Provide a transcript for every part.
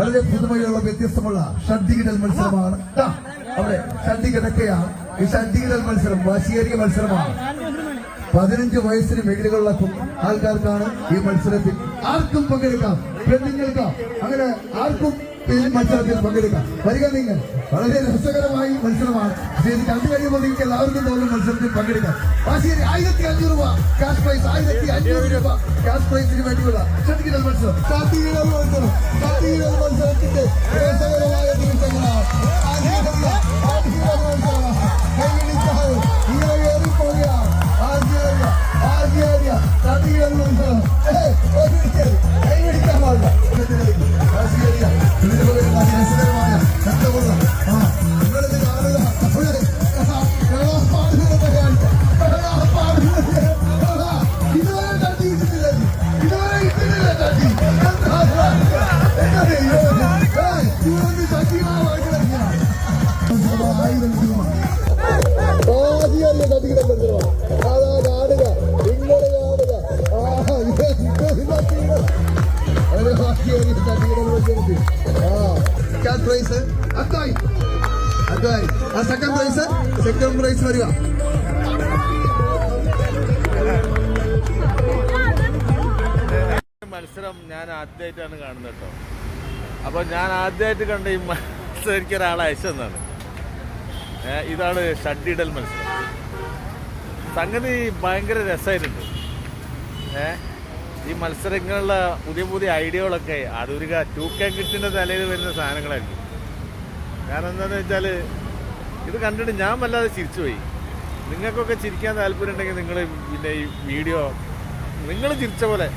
വളരെ പുതുമയുള്ള വ്യത്യസ്തമുള്ള ഷഡ്ഡികിടൽ മത്സരമാണ്. അവിടെ ഷഡ്ഡികിടക്കയാണ് ഈ ഷഡ്ഡികിടൽ മത്സരം വാശിയേറിയ മത്സരമാണ്. പതിനഞ്ച് വയസ്സിന് മുകളിലുള്ള കു- ആൾക്കാർക്കാണ് ഈ മത്സരത്തിൽ ആർക്കും പങ്കെടുക്കാം പെണ്ണുങ്ങൾക്കാം. അങ്ങനെ ആർക്കും ഈ മത്സരത്തിൽ പങ്കെടുക്കാം. വരിക നിങ്ങൾ. വളരെ രസകരമായി മത്സരമാണ്. ഇത് കണ്ടു കഴിയുമ്പോൾ നിങ്ങൾക്ക് എല്ലാവർക്കും തോന്നും മത്സരത്തിൽ പങ്കെടുക്കാം വാശിയേറി ആയിരത്തി അഞ്ഞൂറ് രൂപ. ക്യാഷ് പ്രൈസ് ആയിരത്തി അഞ്ഞൂറ് രൂപ. ക്യാഷ് പ്രൈസിന് വേണ്ടിയുള്ള മത്സരം. മത്സരത്തിന്റെ 그래. സെക്കൻഡ് പ്രൈസ് സെക്കൻഡ് പ്രൈസ് വരിക മത്സരം ഞാൻ ആദ്യമായിട്ടാണ് കാണുന്നത് കേട്ടോ. അപ്പൊ ഞാൻ ആദ്യമായിട്ട് കണ്ട ഈ മത്സരം എനിക്ക് ഒരാളെ അയച്ചെന്നാണ് ഇതാണ് ഷഡിടൽ മത്സരം. സംഗതി ഭയങ്കര രസമായിട്ടുണ്ട്. ഏഹ് ഈ മത്സരങ്ങളുള്ള പുതിയ പുതിയ ഐഡിയകളൊക്കെ അതൊരു ടു കെ കിഡ്സിന്റെ തലയിൽ വരുന്ന സാധനങ്ങളായിരിക്കും. കാരണം എന്താണെന്ന് വെച്ചാൽ ഇത് കണ്ടിട്ട് ഞാൻ വല്ലാതെ ചിരിച്ചുപോയി. നിങ്ങൾക്കൊക്കെ ചിരിക്കാൻ താല്പര്യം ഉണ്ടെങ്കിൽ നിങ്ങൾ പിന്നെ ഈ വീഡിയോ നിങ്ങൾ ചിരിച്ച പോലെ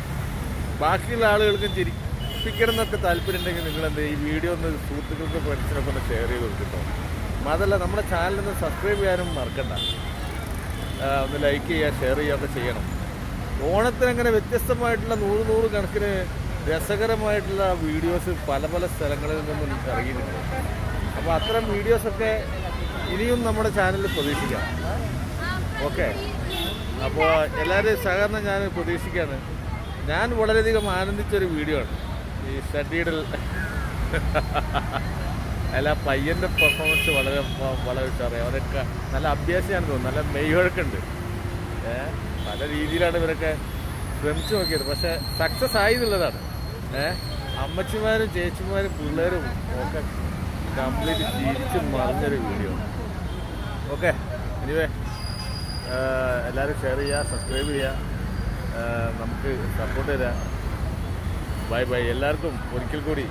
ബാക്കിയുള്ള ആളുകൾക്കും ചിരിപ്പിക്കണം എന്നൊക്കെ താല്പര്യം ഉണ്ടെങ്കിൽ നിങ്ങൾ എന്താ ഈ വീഡിയോ ഒന്ന് സുഹൃത്തുക്കൾക്ക് ഫ്രണ്ട്സിനൊക്കെ ഒന്ന് ഷെയർ ചെയ്ത് കൊടുക്കട്ടോ അതല്ല നമ്മുടെ ചാനൽ ഒന്ന് സബ്സ്ക്രൈബ് ചെയ്യാനും മറക്കണ്ട. ഒന്ന് ലൈക്ക് ചെയ്യുക ഷെയർ ചെയ്യുക ഒക്കെ ചെയ്യണം. ഓണത്തിന് അങ്ങനെ വ്യത്യസ്തമായിട്ടുള്ള നൂറ് നൂറ് കണക്കിന് രസകരമായിട്ടുള്ള വീഡിയോസ് പല പല സ്ഥലങ്ങളിൽ നിന്നും ഇറങ്ങിയിട്ടുണ്ട്. അപ്പോൾ അത്തരം വീഡിയോസൊക്കെ ഇനിയും നമ്മുടെ ചാനലിൽ പ്രതീക്ഷിക്കാം. ഓക്കെ. അപ്പോൾ എല്ലാവരുടെയും സഹകരണം ഞാൻ പ്രതീക്ഷിക്കുകയാണ് ഞാൻ വളരെയധികം ആനന്ദിച്ചൊരു വീഡിയോ ആണ്. ഈ ഷഡീഡൽ അല്ല പയ്യന്റെ പെർഫോമൻസ് വളരെ വളരെ ഉഷാറായി. അവരൊക്കെ നല്ല അഭ്യാസിയാണെന്ന് തോന്നുന്നു. നല്ല മെയ്വഴക്കുണ്ട്. ഏ? പല രീതിയിലാണ് ഇവരൊക്കെ ശ്രമിച്ചു നോക്കിയത്. പക്ഷെ സക്സസ് ആയി എന്നുള്ളതാണ് ഏ? അമ്മച്ചിമാരും ചേച്ചിമാരും പിള്ളേരും ഒക്കെ കംപ്ലീറ്റ് ജീവിച്ചു മറിഞ്ഞൊരു വീഡിയോ ഓക്കെ എനിവേ എല്ലാവരും ഷെയർ ചെയ്യുക സബ്സ്ക്രൈബ് ചെയ്യുക. നമുക്ക് സപ്പോർട്ട് തരാം. ബൈ ബൈ എല്ലാവർക്കും ഒരിക്കൽ കൂടി